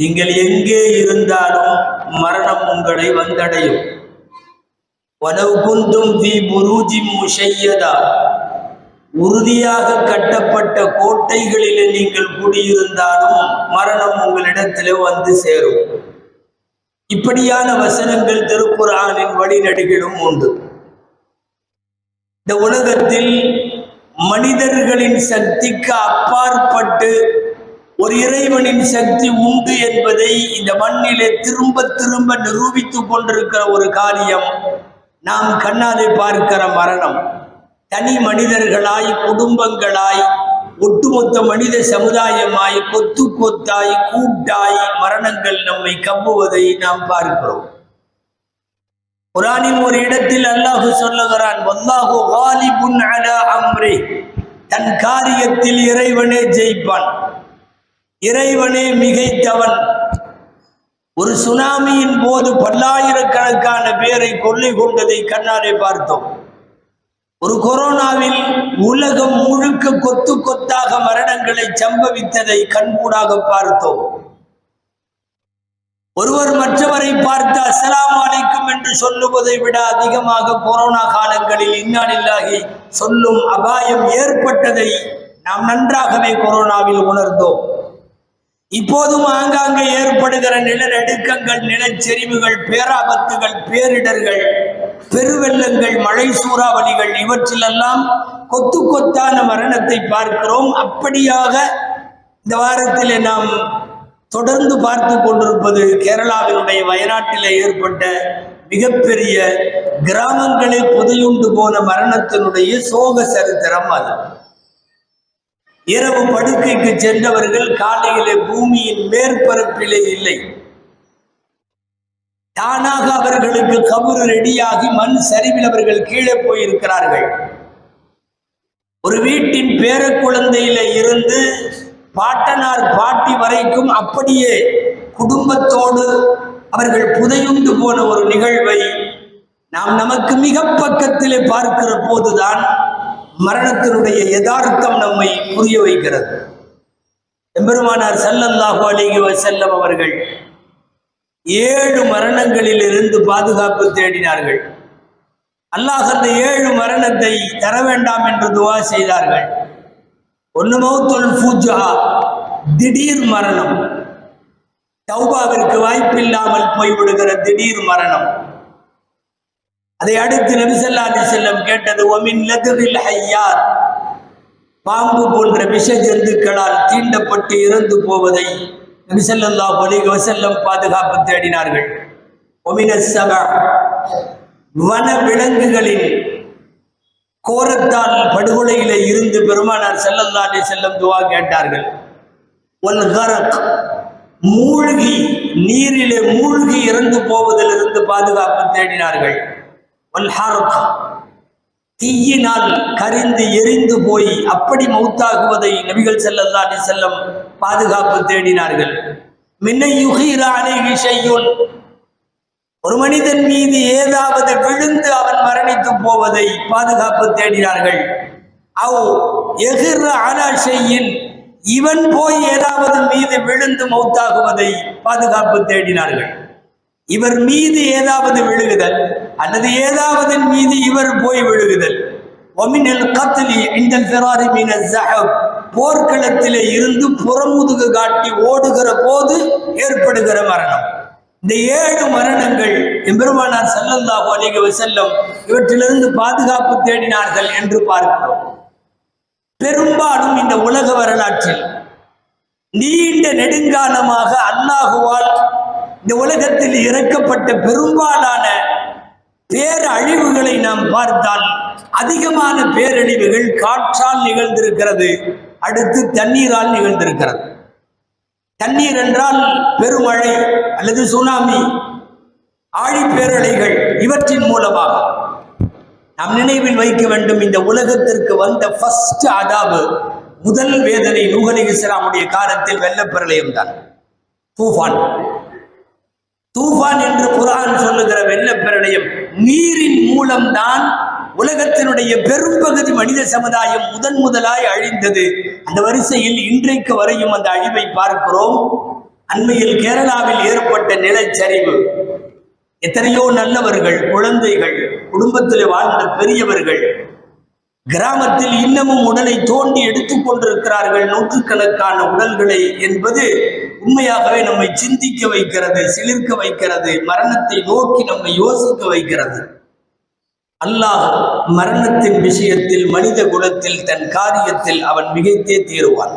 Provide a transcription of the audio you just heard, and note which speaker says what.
Speaker 1: நீங்கள் எங்கே இருந்தாலும் மரணம் உங்களை வந்தடையும். வலவு குந்தும் தி புரூஜி முஷையதா. உறுதியாக கட்டப்பட்ட கோட்டைகளில் நீங்கள் குடியிருந்தாலும் மரணம் உங்களிடத்தில் வந்து சேரும். இப்படியான வசனங்கள் திருக்குறானின் வழிநடிகளும் உண்டு. இந்த உலகத்தில் மனிதர்களின் சக்திக்கு அப்பாற்பட்டு ஒரு இறைவனின் சக்தி உண்டு என்பதை இந்த மண்ணிலே திரும்ப திரும்ப நிரூபித்துக் கொண்டிருக்கிற ஒரு காரியம். நாம் கண்ணாலே பார்க்கிற மரணம். தனி மனிதர்களாய் குடும்பங்களாய் ஒட்டுமொத்த மனித சமுதாயமாய் கொத்து கொத்தாய் கூட்டாய் மரணங்கள் நம்மை கம்புவதை நாம் பார்க்கிறோம். குரானின் ஒரு இடத்தில் அல்லாஹு சொல்லுகிறான் அலா தன் காரியத்தில் இறைவனே ஜெயிப்பான். இறைவனே மிகைத்தவன். ஒரு சுனாமியின் போது பல்லாயிரக்கணக்கான பேரை கொள்ளை கொண்டதை கண்ணாலே பார்த்தோம். ஒரு கொரோனாவில் உலகம் முழுக்க கொத்து கொத்தாக மரணங்களை சம்பவித்ததை கண்கூடாக பார்த்தோம். ஒருவர் மற்றவரை பார்த்து அஸ்லாம் அலைக்கும் என்று சொல்லுவதை விட அதிகமாக கொரோனா காலங்களில் இன்னாடில்லாகி சொல்லும் அபாயம் ஏற்பட்டதை நாம் நன்றாகவே கொரோனாவில் உணர்ந்தோம். இப்போதும் ஆங்காங்கே ஏற்படுகிற நிலநடுக்கங்கள் நிலச்சரிவுகள் பேராபத்துகள் பேரிடர்கள் பெருவெள்ளங்கள் மழை சூறாவளிகள் இவற்றிலெல்லாம் கொத்து கொத்தான மரணத்தை பார்க்கிறோம். அப்படியாக இந்த வாரத்திலே நாம் தொடர்ந்து பார்த்து கொண்டிருப்பது கேரளாவினுடைய வயநாட்டிலே ஏற்பட்ட மிகப்பெரிய கிராமங்களே புதையுண்டு போன மரணத்தினுடைய சோக சரித்திரம் அது. இரவு படுக்கைக்கு சென்றவர்கள் காலையிலே பூமியின் மேற்பரப்பிலே இல்லை. தானாக அவர்களுக்கு கபரு ரெடியாகி மண் சரிவில் அவர்கள் கீழே போயிருக்கிறார்கள். ஒரு வீட்டின் பேர குழந்தையில இருந்து பாட்டனார் பாட்டி வரைக்கும் அப்படியே குடும்பத்தோடு அவர்கள் புதையுண்டு போன ஒரு நிகழ்வை நாம் நமக்கு மிக பக்கத்திலே பார்க்கிற போதுதான் மரணத்தினுடைய யதார்த்தம் நம்மை புரிய வைக்கிறது. எம்பெருமானார் செல்லல்லாஹு அலிகி வஸல்லம் அவர்கள் ஏழு மரணங்களில் இருந்து பாதுகாப்பு தேடினார்கள். அல்லாஹ் அந்த ஏழு மரணத்தை தர வேண்டாம் என்று துவா செய்தார்கள். ஒன்று மௌத்துல் ஃபூஜா திடீர் மரணம். தௌபாவிற்கு வாய்ப்பில்லாமல் போய்விடுகிற திடீர் மரணம். அதை அடுத்து நபிசல்லா அலி செல்லம் கேட்டது ஒமின் லதுவில் ஹையார். பாம்பு போன்ற விஷ ஜந்துக்களால் தீண்டப்பட்டு இறந்து போவதை நபிசல்லா அலி வசல்லம் பாதுகாப்பு தேடினார்கள். ஒமின சப வன விலங்குகளின் கோரத்தால் படுகொலையில இருந்து பெருமானார் செல்லல்லா அலி செல்லம் துவா கேட்டார்கள். ஒல் கரக். மூழ்கி நீரிலே மூழ்கி இறந்து போவதிலிருந்து பாதுகாப்பு தேடினார்கள். ஒல் தீயினால் கரிந்து எரிந்து போய் அப்படி மௌத்தாகுவதை நபிகள் செல்லல்லா அலி செல்லம் பாதுகாப்பு தேடினார்கள். மின்னை யுகீரா ஒரு மனிதன் மீது ஏதாவது விழுந்து அவன் மரணித்து போவதை பாதுகாப்பு தேடினார்கள். அவ் எகிர் அனாஷையின் இவன் போய் ஏதாவது மீது விழுந்து மௌத்தாகுவதை பாதுகாப்பு தேடினார்கள். இவர் மீது ஏதாவது விழுகுதல் அல்லது ஏதாவது மீது இவர் போய் விழுகுதல். ஒமினல் கத்தலி இண்டல் ஃபெராரி மீன ஜஹப் போர்க்களத்திலே இருந்து புறமுதுகு காட்டி ஓடுகிற போது ஏற்படுகிற மரணம். இந்த ஏழு மரணங்கள் எம்பெருமானார் செல்லந்தாகோ அலைஹி செல்லம் இவற்றிலிருந்து பாதுகாப்பு தேடினார்கள் என்று பார்க்கிறோம். பெரும்பாலும் இந்த உலக வரலாற்றில் நீண்ட நெடுங்காலமாக அல்லாஹுவால் இந்த உலகத்தில் இறக்கப்பட்ட பெரும்பாலான பேரழிவுகளை நாம் பார்த்தால் அதிகமான பேரழிவுகள் காற்றால் நிகழ்ந்திருக்கிறது அடுத்து தண்ணீரால் நிகழ்ந்திருக்கிறது. தண்ணீர் என்றால் பெருமழை அல்லது சுனாமி ஆழிப்பேரலைகள் இவற்றின் மூலமாக. நாம் நினைவில் வைக்க வேண்டும் இந்த உலகத்திற்கு வந்த ஃபர்ஸ்ட் அதாவது முதல் வேதனை நூகலி இஸ்லாமுடைய காலத்தில் வெள்ளப்பிரளயம் தான். தூஃபான். தூஃபான் என்று குரான் சொல்லுகிற வெள்ளப்பிரளயம் நீரின் மூலம்தான் உலகத்தினுடைய பெரும்பகுதி மனித சமுதாயம் முதன் முதலாய் அழிந்தது. அந்த வரிசையில் இன்றைக்கு வரையும் அந்த அழிவை பார்க்கிறோம். அண்மையில் கேரளாவில் ஏற்பட்ட நிலச்சரிவு. எத்தனையோ நல்லவர்கள் குழந்தைகள் குடும்பத்தில் வாழ்ந்த பெரியவர்கள் கிராமத்தில் இன்னமும் உடலை தோண்டி எடுத்துக் கொண்டிருக்கிறார்கள். நூற்றுக்கணக்கான உடல்களை என்பது உண்மையாகவே நம்மை சிந்திக்க வைக்கிறது சிலிர்க்க வைக்கிறது மரணத்தை நோக்கி நம்மை யோசிக்க வைக்கிறது. அல்லாஹ் மரணத்தின் விஷயத்தில் மனித குலத்தில் தன் காரியத்தில் அவன் மிகைத்தே தீருவான்.